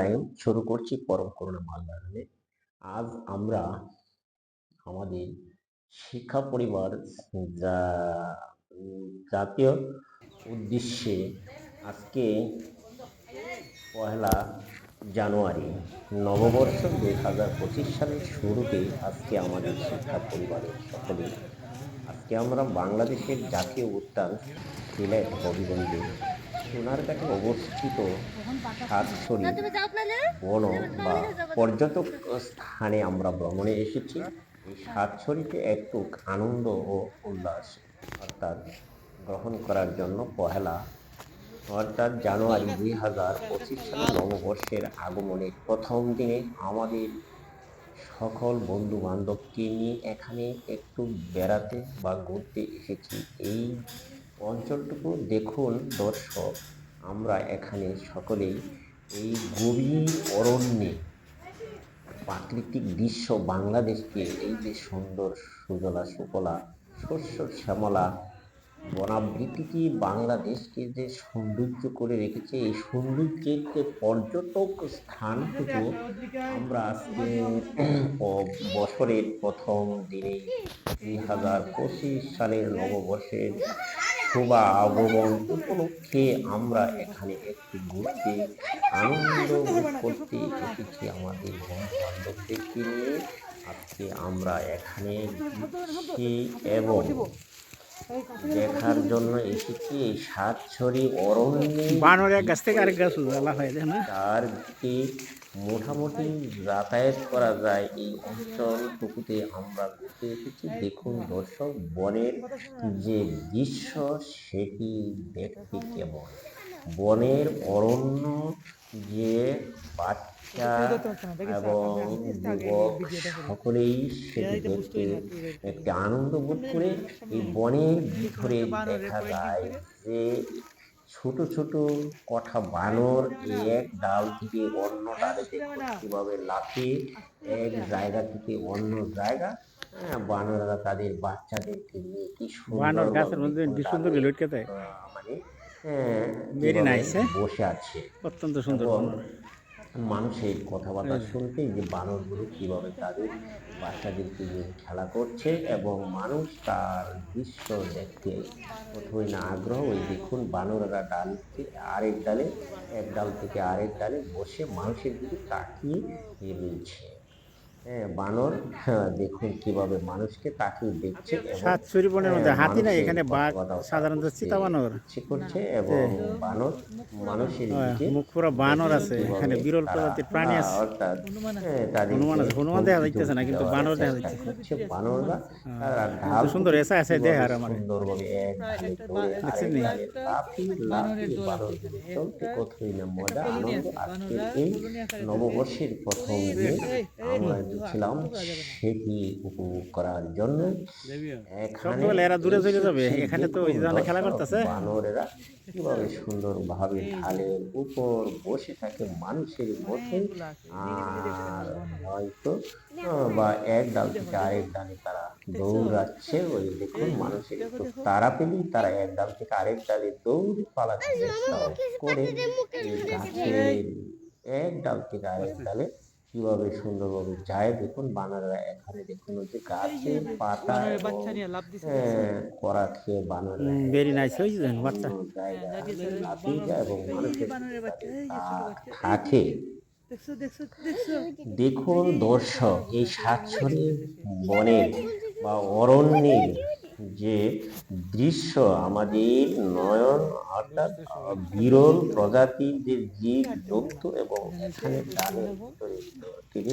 রাহিম। শুরু করছি পরম করুণা মালদারণে আজ আমরা আমাদের শিক্ষা পরিবার, যা, জাতীয় উদ্দেশ্যে আজকে পয়লা জানুয়ারি, নববর্ষ দুই হাজার পঁচিশ সালের শুরুতে আজকে আমাদের শিক্ষা পরিবারের সকলে আজকে আমরা বাংলাদেশের জাতীয় উদ্যান সিলেট হবিগঞ্জে সোনারঘাটে অবস্থিত সাতছড়ি বন বা পর্যটক স্থানে আমরা ভ্রমণে এসেছি। এই সাতছড়িতে একটু আনন্দ ও উল্লাস অর্থাৎ গ্রহণ করার জন্য পহেলা অর্থাৎ জানুয়ারি দুই হাজার পঁচিশ সালে নববর্ষের আগমনের প্রথম দিনে আমাদের সকল বন্ধু বান্ধবকে নিয়ে এখানে একটু বেড়াতে বা ঘুরতে এসেছি। এই অঞ্চলটুকু দেখুন দর্শক, আমরা এখানে সকলেই এই গভীর অরণ্যে প্রাকৃতিক দৃশ্য বাংলাদেশকে এই যে সুন্দর সুজলা সুফলা শস্য শ্যামলা বনাবৃত্তিটি বাংলাদেশকে যে সৌন্দর্য করে রেখেছে, এই সৌন্দর্যের যে পর্যটক স্থানটুকু আমরা আজকে বছরের প্রথম দিনে দুই হাজার পঁচিশ সালের নববর্ষের শোভা আগমন উপলক্ষে আমরা এখানে একটু ঘুরতে আনন্দ করতে এসেছি আমাদের বন্ধু বান্ধবদেরকে নিয়ে। আজকে আমরা এখানে এবং দেখার জন্য এসেছি এই সাতছড়ি অরণ্যে। বানর এক গাছ থেকে আরেক গাছ উজালা হয়ে না? তার দিকে মোটামুটি যাতায়াত করা যায় এই অঞ্চলটুকুতে আমরা ঘুরতে এসেছি। দেখুন দর্শক বনের যে দৃশ্য সেটি দেখতে কেমন। বনের অরণ্য যে বাচ্চা এবং যুবক সকলেই সেটি দেখতে একটি আনন্দ বোধ করে এই বনের ভিতরে দেখা যায় যে ছোট ছোট কঠা বানর এক ডাল থেকে অন্য ডালে কীভাবে লাফিয়ে এক জায়গা থেকে অন্য জায়গা হ্যাঁ, বানররা তাদের বাচ্চাদেরকে নিয়ে কি সুন্দর বানর গাছের মধ্যে সুন্দর লটকে দেয় মানে হ্যাঁ, হ্যাঁ? বসে আছে অত্যন্ত সুন্দর। মানুষের কথাবার্তা শুনতে যে বানরগুলো কীভাবে তাদের বাচ্চাদেরকে নিয়ে খেলা করছে এবং মানুষ তার দৃশ্য দেখতে প্রথমে না আগ্রহ ওই দেখুন বানররা ডাল থেকে আরেক ডালে এক ডাল থেকে আরেক ডালে বসে মানুষের দিকে তাকিয়ে হ্যাঁ বানর হ্যাঁ, দেখুন কীভাবে মানুষকে তাকিয়ে দেখছে সাত ছুরি বনের মধ্যে হ্যাঁ, হাতি নাই এখানে বাঘ সাধারণত চিতা বানর ইচ্ছে করছে এবং বানর মানুষের হ্যাঁ, দিকে মুখ পুরো বানর আছে এখানে বিরল প্রজাতির প্রাণী আছে অর্থাৎ, হ্যাঁ, হনুমান আছে। হনুমান দেখা যাইতেছে না, কিন্তু বানর দেখা। করছে। বানররা ঢাল সুন্দর এসা কীভাবে দেহ আর আমার। সুন্দরভাবে দেখছেন নি? চলতে কতই না মজা আনন্দ আজকের এই নববর্ষের প্রথম দিন আমরা গেছিলাম সেটি উপভোগ করার জন্য। এখানে এরা দূরে চলে যাবে। এখানে তো খেলা করতেছে। বানরেরা কীভাবে সুন্দরভাবে ঢালের উপর বসে থাকে মানুষের মধ্যে আর হয়তো বা এক ডাল থেকে আরেক ডালে তারা দৌড়াচ্ছে। ওই দেখুন মানুষের একটু তারা পেলেই তারা এক ডাল থেকে আরেক ডালে দৌড় পালাতে চেষ্টা করে গাছের এক ডাল থেকে আরেক ডালে কীভাবে সুন্দরভাবে যায় দেখুন বানররা এখানে দেখুন ওই যে গাছের পাতা হ্যাঁ, করা খেয়ে বানররা ভেরি নাইস হয়েছে বাচ্চা। যায় এবং মানুষের থাকে। দেখুন দর্শক এই সাতছড়ি বনের বা অরণ্যের যে দৃশ্য আমাদের নয়ন, অর্থাৎ বিরল প্রজাতির যে জীব, জন্তু এবং এখানে ডালের ভিতরে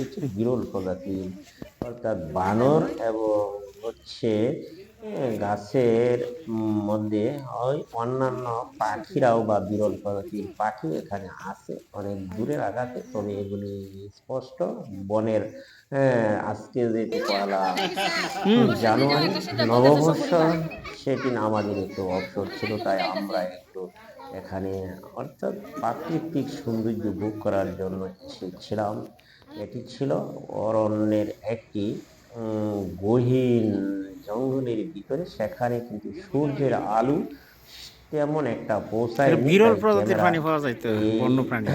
আছে বিরল প্রজাতির অর্থাৎ বানর এবং হচ্ছে গাছের মধ্যে ওই অন্যান্য পাখিরাও বা বিরল প্রজাতির পাখি এখানে আছে। অনেক দূরের আঘাতে, তবে এগুলি স্পষ্ট বনের আহ, আজকে যে পয়লা জানুয়ারি নববর্ষ সেদিন আমাদের একটু অবসর ছিল তাই আমরা একটু এখানে অর্থাৎ প্রাকৃতিক সৌন্দর্য ভোগ করার জন্য ছিলাম। এটি ছিল অরণ্যের একটি গহীন জঙ্গলের ভিতরে সেখানে কিন্তু সূর্যের আলো তেমন একটা পৌঁছায় বিরল প্রজাতির প্রাণী পাওয়া যায় তো বন্য প্রাণী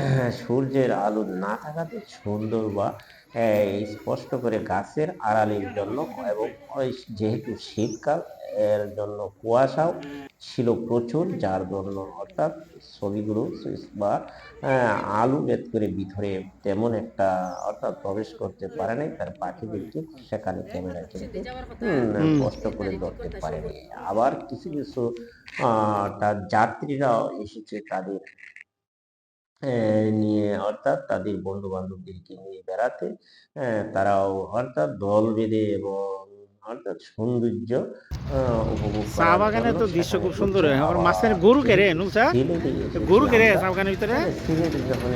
সূর্যের আলো না থাকাতে সুন্দর বা আহ, স্পষ্ট করে গাছের আড়ালের জন্য এবং যেহেতু শীতকাল এর জন্য কুয়াশাও ছিল প্রচুর যার জন্য অর্থাৎ ছবিগুলো বা আলু ভেদ করে ভিতরে তেমন একটা অর্থাৎ প্রবেশ করতে পারে নাই তার পাখিদেরকে সেখানে ক্যামেরা কিন্তু হুম, কষ্ট করে ধরতে পারেনি আবার কিছু কিছু আহ, তার যাত্রীরাও এসেছে তাদের আহ, নিয়ে অর্থাৎ তাদের বন্ধু বান্ধবদেরকে নিয়ে বেড়াতে। আহ, তারাও অর্থাৎ দল বেঁধে এবং অর্থাৎ সৌন্দর্য উপভোগ চা করার বাগানে তো দৃশ্য খুব সুন্দর। হয় আবার মাঝখানে গরু নুলসা সিলেটে এসেছি গরু কেরে আমরা। চা বাগানের ভিতরে? হ্যাঁ, যখন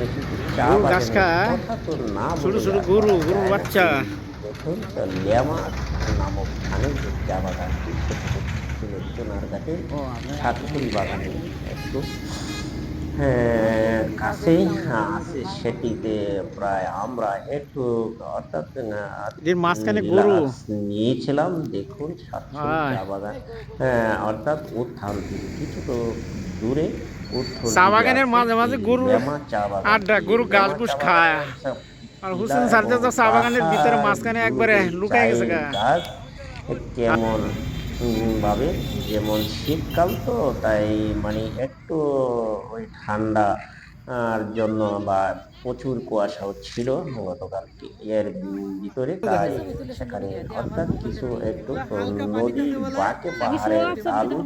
চা গরু বাগানের না ছোট ছোট গরু, গরুর বাচ্চা। দেখুন লেমা নামক স্থানে যে চা বাগানটি বাগানে একটু হ্যাঁ, কাছেই আছে সেটিতে প্রায় আমরা একটু অর্থাৎ এর মাঝখানে গরু। নিয়েছিলাম দেখুন বাগান হ্যাঁ, অর্থাৎ উত্থান থেকে তো দূরে চা বাগানের মাঝে মাঝে গরু আড্ডা, গরু ঘুস চা খায়। আর হুসেন স্যার চা বাগানের ভিতরে মাঝখানে একবারে লুকায় গেছে গা। গাছ কেমন ভাবে যেমন শীতকাল তো তাই মানে একটু ওই ঠান্ডা আর জন্য বা প্রচুর কুয়াশাও ছিল গতকালকে। এর ভিতরে তাই সেখানে অর্থাৎ কিছু একটু নদী বাঁকে পাহাড়ের আলু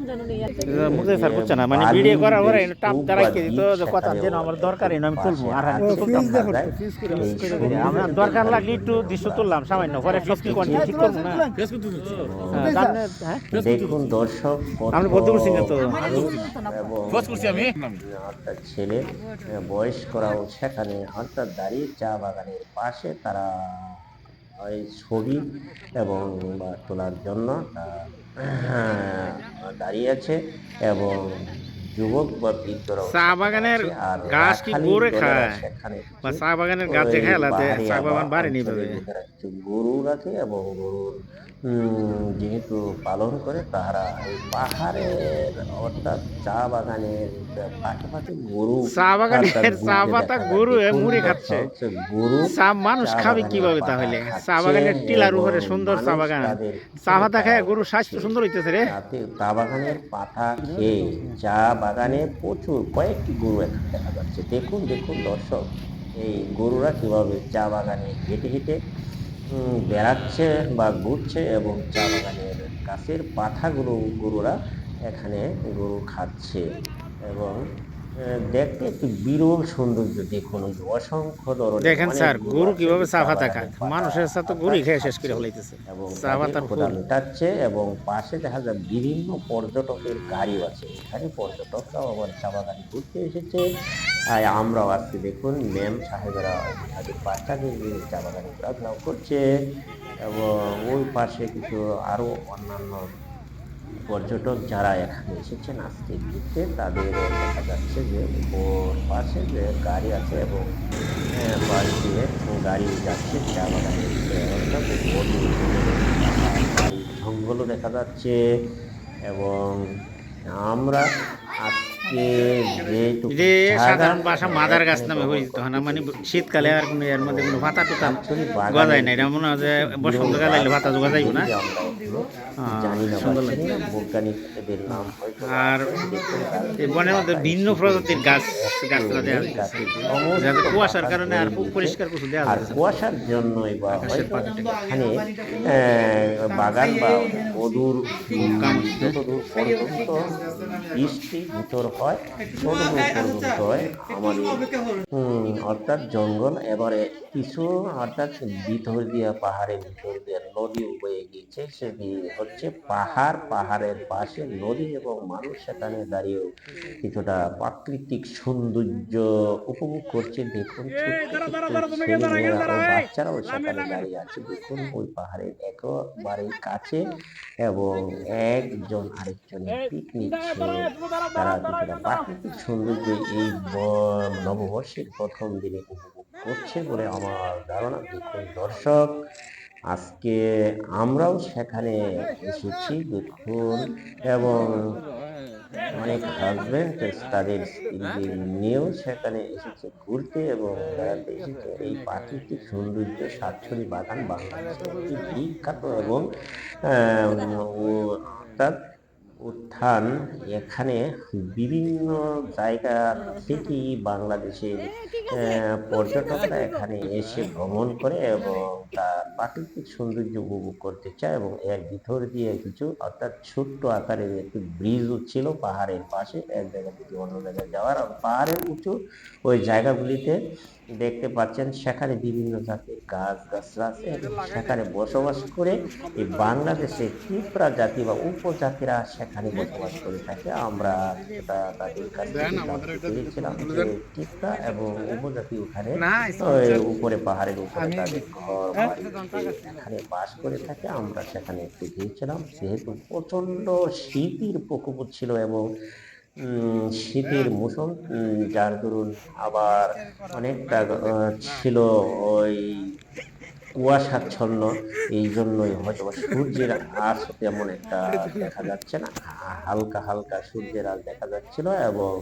মুখে স্যার করছে না? মানে ভিডিও করার পরে টাপ যে কথা যেন আমার দরকার আমি তুলবো। আর আমি তো তুলতাম না। দরকার লাগলে একটু দৃশ্য তুললাম সামান্য। পরে সব কি করছি ঠিক করব না। হ্যাঁ, হ্যাঁ? দেখুন দর্শক বলতে না তো। এবং ছেলে আহ, বয়স্করাও সেখানে দাঁড়িয়ে চা বাগানের পাশে তারা ওই ছবি এবং তোলার জন্য তারা, দাঁড়িয়ে আছে এবং যুবক বা বৃদ্ধরাও চা বাগানের গাছ কি গরু খায়? বা চা বাগানের গাছ যে চা বাগান বাড়ে নি অঞ্চলের ভিতরে একটু গরু রাখে এবং গরুর যেহেতু পালন করে তাহারা এই পাহাড়ের অর্থাৎ চা বাগানের পাশে পাশে গরু চা বাগানের চা পাতা গরু মুড়ি খাচ্ছে। গরু চা মানুষ খাবে কীভাবে তাহলে? চা বাগানের টিলার উপরে সুন্দর চা বাগান। চা পাতা খায় গরুর স্বাস্থ্য সুন্দর হইতেছে রে। চা বাগানের পাতা খেয়ে চা বাগানে প্রচুর কয়েকটি গরু এখানে দেখা যাচ্ছে। দেখুন দেখুন দর্শক, এই গরুরা কীভাবে চা বাগানে হেঁটে হেঁটে বেড়াচ্ছে বা ঘুরছে এবং চা বাগানের গাছের পাতাগুলো গরুরা এখানে গরু খাচ্ছে এবং দেখতে একটু বিরল সৌন্দর্য। দেখুন ওই অসংখ্য ধরনের দেখেন স্যার গরু কীভাবে বাগানের খায় মানুষের সাথে তো গরুই খেয়ে শেষ করে ফেলাইতেছে। এবং মেটাচ্ছে এবং পাশে দেখা যায় বিভিন্ন পর্যটকের গাড়িও আছে। এখানে পর্যটকরাও আবার চা বাগানে ঘুরতে এসেছে। তাই আমরাও আজকে দেখুন ম্যাম সাহেবেরা তাদের বাচ্চাদের নিয়ে চা বাগানে ঘোরাফেরাও করছে এবং ওই পাশে কিছু আরও অন্যান্য পর্যটক যারা এখানে এসেছেন আজকে ঘুরতে তাদের দেখা যাচ্ছে যে ওর পাশে যে গাড়ি আছে এবং আহ, পাশ দিয়ে গাড়ি যাচ্ছে চা। অর্থাৎ জঙ্গলও দেখা যাচ্ছে এবং আমরা যে সাধারণ ভাষা মাদার গাছ নামে পরিচিত হয় না মানে শীতকালে আর কোনো এর মধ্যে কোনো ভাতা টুতা গজায় না এটা মনে হয় যে বসন্তকালে এলে ভাতা যোগা যাইব না। আর বনের মধ্যে ভিন্ন প্রজাতির গাছ গাছগুলো দেওয়া যাতে কুয়াশার কারণে আর খুব পরিষ্কার কিছু দেওয়া আর কুয়াশার জন্যই বা এখানে বাগান বা অদূর যতদূর পর্যন্ত বৃষ্টি ভিতর হয় পর্যন্ত হয়। আমাদের অর্থাৎ জঙ্গল এবারে কিছু অর্থাৎ ভিতর দিয়া পাহাড়ের ভিতর দিয়ে নদী বয়ে গিয়েছে। সেটি হচ্ছে পাহাড় পাহাড়ের পাশে নদী এবং মানুষ সেখানে দাঁড়িয়েও কিছুটা প্রাকৃতিক সৌন্দর্য উপভোগ করছে। দেখুন বাচ্চারাও সেখানে দাঁড়িয়ে আছে। দেখুন ওই পাহাড়ের একেবারে কাছে এবং একজন আরেকজনের পিকনিক তারা কিছুটা প্রাকৃতিক সৌন্দর্য এই নববর্ষের প্রথম দিনে উপভোগ করছে বলে আমার ধারণা। দেখুন দর্শক আজকে আমরাও সেখানে এসেছি, দেখুন, এবং অনেক হাজবেন্ড তাদের স্ত্রীদের নিয়েও সেখানে এসেছে ঘুরতে এবং বেড়াতে এসেছে। এই প্রাকৃতিক সৌন্দর্য সাতছড়ি বাগান বাংলাদেশের বিখ্যাত এবং অর্থাৎ উত্থান এখানে বিভিন্ন জায়গা থেকে বাংলাদেশের পর্যটকরা এখানে এসে ভ্রমণ করে এবং তার প্রাকৃতিক সৌন্দর্য উপভোগ করতে চায় এবং এর ভিতর দিয়ে কিছু অর্থাৎ ছোট্ট আকারের একটি ব্রিজও ছিল পাহাড়ের পাশে। এক জায়গা থেকে অন্য জায়গায় যাওয়ার পাহাড়ের উঁচু ওই জায়গাগুলিতে দেখতে পাচ্ছেন সেখানে বিভিন্ন জাতের গাছ গাছরা আছে এবং সেখানে বসবাস করে এই বাংলাদেশে ত্রিপুরা জাতি বা উপজাতিরা সেখানে বসবাস করে থাকে। আমরা তাদের কাছ থেকে জানতে পেরেছিলাম যে ত্রিপুরা এবং উপজাতি ওখানে উপরে পাহাড়ের উপরে তাদের ঘর বাড়ি এখানে বাস করে থাকে। আমরা সেখানে একটু গিয়েছিলাম। যেহেতু প্রচণ্ড শীতের প্রকোপ ছিল এবং শীতের মৌসুম যার দরুন আবার অনেকটা ছিল ওই কুয়াশাচ্ছন্ন। এই জন্যই হয়তো সূর্যের আশ তেমন একটা দেখা যাচ্ছে না। হালকা হালকা সূর্যের আশ দেখা যাচ্ছিল এবং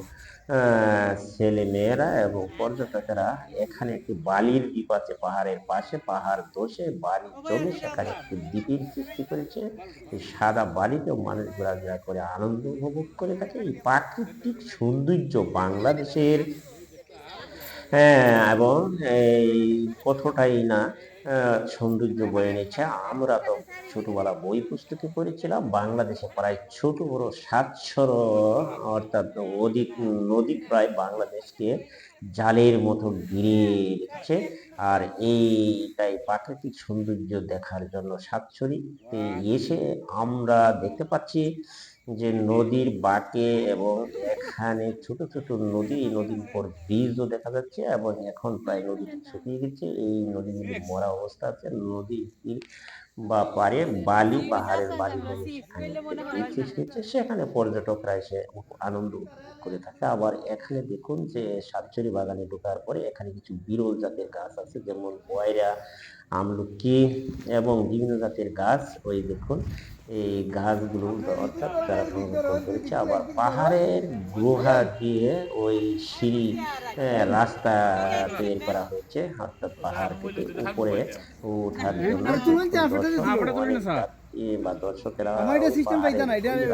ছেলে মেয়েরা এবং পর্যটকেরা এখানে একটি বালির দ্বীপ আছে পাহাড়ের পাশে, পাহাড় দোষে, বালি জমে সেখানে একটি দ্বীপের সৃষ্টি করেছে। এই সাদা বালিতেও মানুষ ঘোরাফেরা করে আনন্দ উপভোগ করে থাকে। এই প্রাকৃতিক সৌন্দর্য বাংলাদেশের হ্যাঁ এবং এই কতটাই না সৌন্দর্য বয়ে নিচ্ছে আমরা তো ছোটবেলা বই পুস্তকে পড়েছিলাম। বাংলাদেশে প্রায় ছোট বড় সাতশো অর্থাৎ অধিক নদী প্রায় বাংলাদেশকে জালের মতো ঘিরে রেখেছে। আর এইটাই প্রাকৃতিক সৌন্দর্য দেখার জন্য সাতছড়িতে এসে আমরা দেখতে পাচ্ছি যে নদীর বাঁকে এবং এখানে ছোট ছোট নদী এই নদীর উপর ব্রিজও দেখা যাচ্ছে এবং এখন প্রায় নদীটি শুকিয়ে গেছে। এই নদীগুলি মরা অবস্থা আছে, নদীর বা পারে বালি, পাহাড়ের বালি সৃষ্টি হচ্ছে। সেখানে পর্যটকরা এসে আনন্দ করে থাকে। আবার এখানে দেখুন যে সাতচুরি বাগানে ঢোকার পরে এখানে কিছু বিরল জাতের গাছ আছে, যেমন বয়রা, আমলকি এবং বিভিন্ন জাতের গাছ। ওই দেখুন এই গাছগুলো অর্থাৎ তারা সংরক্ষণ করেছে। আবার পাহাড়ের গুহা দিয়ে ওই সিঁড়ি আহ, রাস্তা তৈরি করা হয়েছে। অর্থাৎ পাহাড় থেকে উপরে ওঠার জন্য অনেক যাত্রী বা দর্শকেরা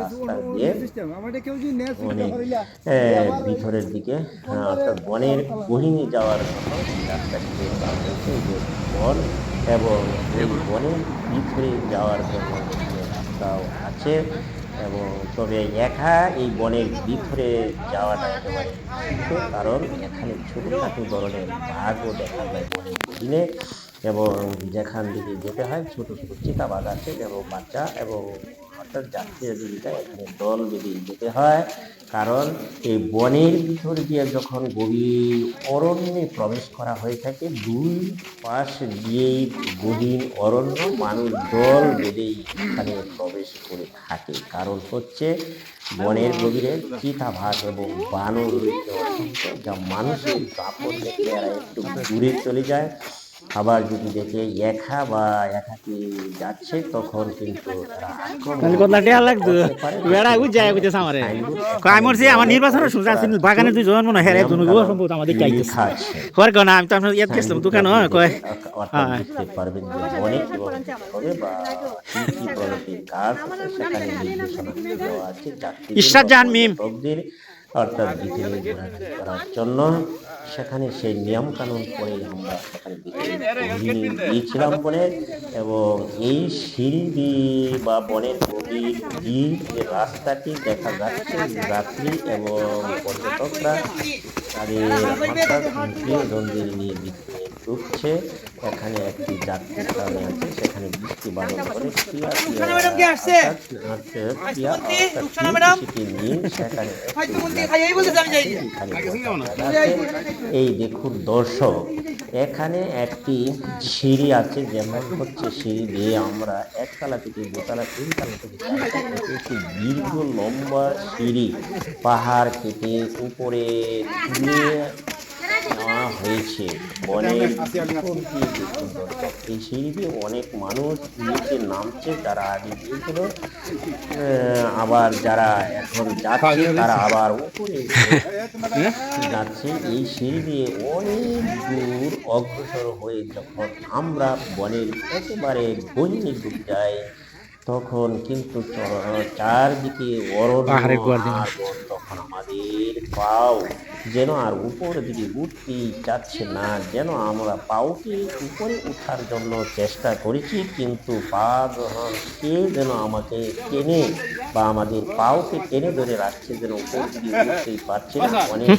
রাস্তা ভিতরের দিকে অর্থাৎ বনের গহিনে যাওয়ার জন্য তৈরি করা হয়েছে। যে বন এবং এই বনের ভিতরে যাওয়ার জন্য রাস্তাও আছে এবং তবে একা এই বনের ভিতরে যাওয়াটা একেবারে কারণ এখানে ছোটোখাটো ধরনের বাঘও দেখা যায় বনের দিনে এবং যেখান দিকে যেতে হয়, ছোটো ছোট চিতাবাঘ আছে এবং বাচ্চা এবং অর্থাৎ যাত্রীরা যদি এখানে দল বেঁধে যেতে হয় কারণ এই বনের ভিতর দিয়ে যখন গভীর অরণ্যে প্রবেশ করা হয়ে থাকে, দুই পাশ দিয়েই গভীর অরণ্য মানুষ দল বেঁধেই এখানে প্রবেশ করে থাকে। কারণ হচ্ছে বনের গভীরে চিতাভাস এবং বানর যা মানুষের দাপট এরা একটু দূরে চলে যায়। আবার যদি দেখে একা বা একাকি যাচ্ছে তখন কিন্তু আমারে। নির্বাচনের সুযোগ আছে বাগানে দুই জন মনে হয় হেরে দুনো গো সম্ভবত আমাদের চাইতেছে লেখা আছে? হর কেন আমি তো আপনার ইয়াদ গেছিলাম দোকান কয় অর্থাৎ হ্যাঁ। পারবেন অনেক বা সেখানে নির্দেশনা আছে অর্থাৎ ভিতরে করার জন্য। সেখানে সেই নিয়ম কানুন করে আমরা সেখানে গিয়েছিলাম বলে এবং এই সিঁড়ি দিয়ে বা বনের গভীর দিয়ে যে রাস্তাটি দেখা যাচ্ছে রাত্রি এবং পর্যটকরা তাদের প্রিয়জনদের নিয়ে ভিতরে ঢুকছে এখানে একটি যাত্রী স্থানে আছে সেখানে বৃষ্টি বাদল করে আছে। এই দেখুন দর্শক এখানে একটি সিঁড়ি আছে যেমন হচ্ছে সিঁড়ি দিয়ে আমরা একতলা থেকে দোতলা তিনতলা থেকে একটি দীর্ঘ লম্বা সিঁড়ি পাহাড় কেটে উপরে দিয়ে এই অনেক মানুষ নিচে নামছে যারা আগে গিয়েছিল। আবার যারা এখন যাচ্ছে তারা আবার উপরে যাচ্ছে। এই সিঁড়ি দিয়ে অনেক দূর অগ্রসর হয়ে যখন আমরা বনের একেবারে গঞ্জে ডুব যাই তখন কিন্তু চারদিকে অরণ্য তখন আমাদের পাও। যেন আর উপর দিকে উঠতেই চাচ্ছে না যেন আমরা পাওকে উপরে উঠার জন্য চেষ্টা করেছি কিন্তু পা যখন কে যেন আমাকে টেনে বা আমাদের পাওকে টেনে ধরে রাখছে যেন উপর দিকে উঠতেই পারছে না অনেক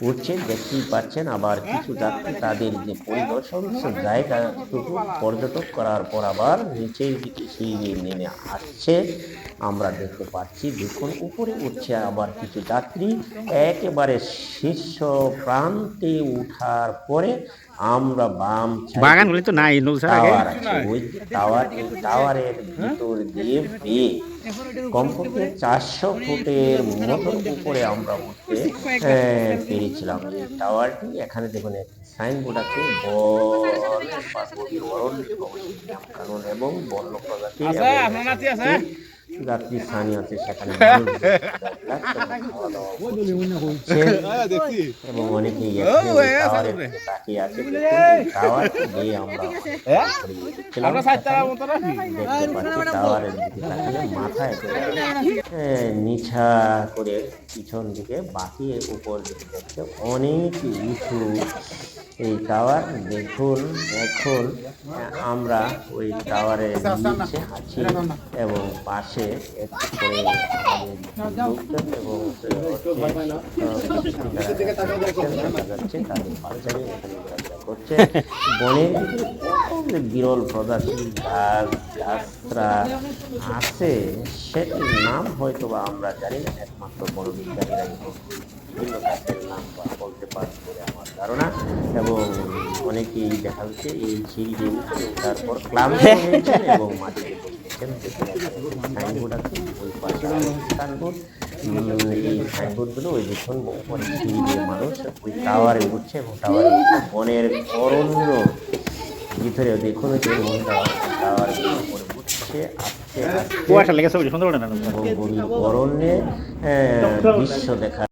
উঠছে দেখতেই পাচ্ছেন আবার কিছু যাত্রী তাদের যে পরিদর্শন জায়গাটুকু পর্যটক করার পর আবার নিচের দিকে সিঁড়ি নেমে আসছে। আমরা দেখতে পাচ্ছি দেখুন উপরে উঠছে আবার কিছু যাত্রী। একেবারে শীর্ষ প্রান্তে উঠার পরে আমরা বাম বাগানগুলি তো নাই টাওয়ার আছে। ওই টাওয়ার টাওয়ারের ভিতর দিয়ে বেয়ে কমপক্ষে চারশো ফুটের মতন উপরে আমরা উঠতে আহ, পেরেছিলাম। এই টাওয়ারটি এখানে দেখুন সাইনবোর্ড আছে বন বা কারণ এবং বন্য প্রজাতি এবং যাত্রী স্থানীয় আছে সেখানে। এবং অনেকেই ওই টাওয়ারের দিকে তাকিয়ে আছে। টাওয়ার দিয়ে আমরা। দেখতে পাচ্ছি টাওয়ারের দিকে তাকিয়ে মাথা একেবারে নিচা করে পিছন দিকে বাঁকিয়ে উপর দিকে দেখতে অনেক উঁচু এই টাওয়ার দেখুন এখন আমরা ওই টাওয়ারের নিচে আছি এবং পাশে এবং করছে যে বিরল প্রজাতির গাছ গাছরা আছে, সেটির নাম হয়তো বা আমরা জানি না, একমাত্র বড় বিজ্ঞানীরা বিভিন্ন গাছের নাম বলতে পারবে বলে আমার ধারণা, এবং অনেকেই দেখা যাচ্ছে এই সিঁড়ি উপরে ক্লান্ত এবং বসেছেন সাইনবোর্ড আছে এই সাইনবোর্ডগুলো ওই দেখুন মানুষ ওই টাওয়ারে উঠছে এবং টাওয়ারে অরণ্য ভিতরে দেখুন যে টাওয়ার আসছে আসছে কুয়াশা লেগেছে সুন্দর অরণ্যে দৃশ্য দেখা